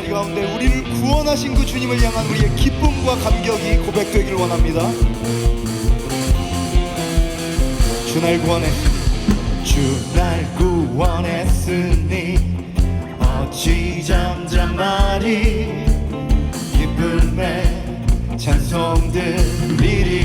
자리 가운데 우리를 구원하신 그 주님을 향한 우리의 기쁨과 감격이 고백되기를 원합니다. 주 날 구원했으니 주 날 구원했으니 어찌 잠잠하리 기쁨에 찬송 들리리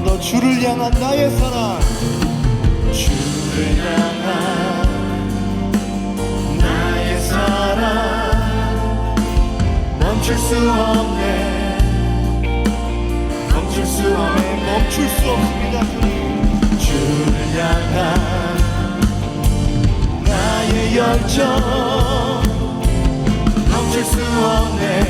번 더 주를 향한 나의 사랑. 주를 향한 나의 사랑. 멈출 수 없네. 멈출 수 없네. 멈출 수 없습니다 주님. 주를 향한 나의 열정. 멈출 수 없네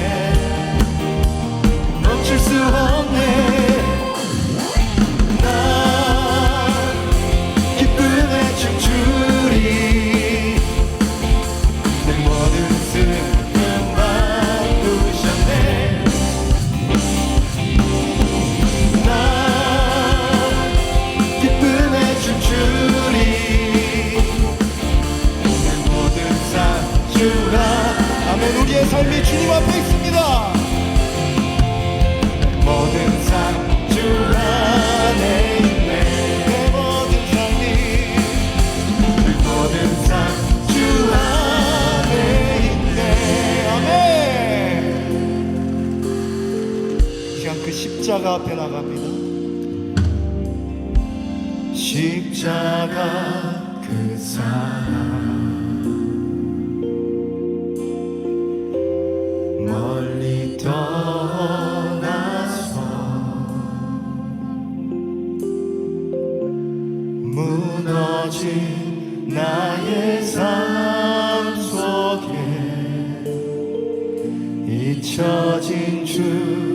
우리의 삶이 주님 앞에 있습니다. 모든 삶주 안에 그 십자가 앞에 나갑니다. 십자가 그 사랑 무너진 나의 삶 속에 잊혀진 주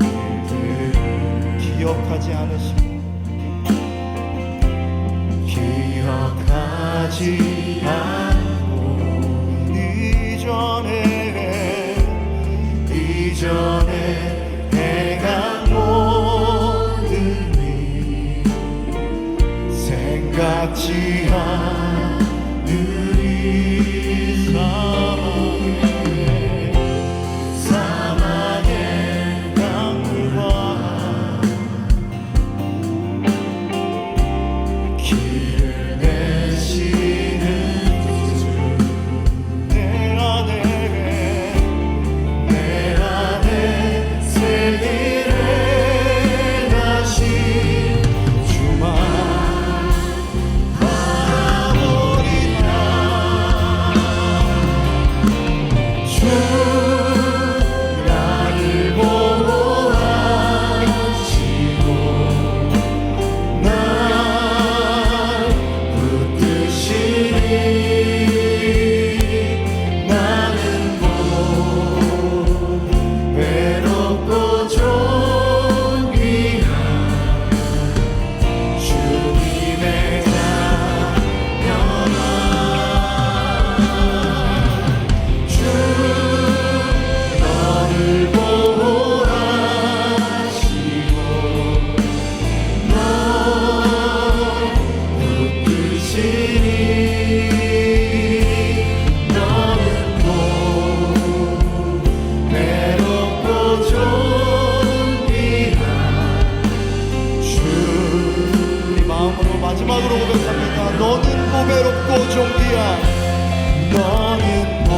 일들을 기억하지 않으시고 기억 생각지 않고 이전에 이전에 행한 모든 일 생각지 않 보배롭고 존귀한 너는 보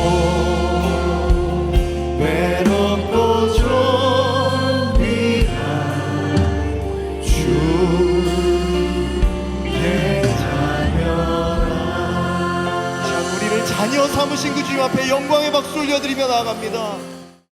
외롭고 존귀한 주의 자녀라. 자 우리를 자녀 삼으신 그 주님 앞에 영광의 박수 올려드리며 나아갑니다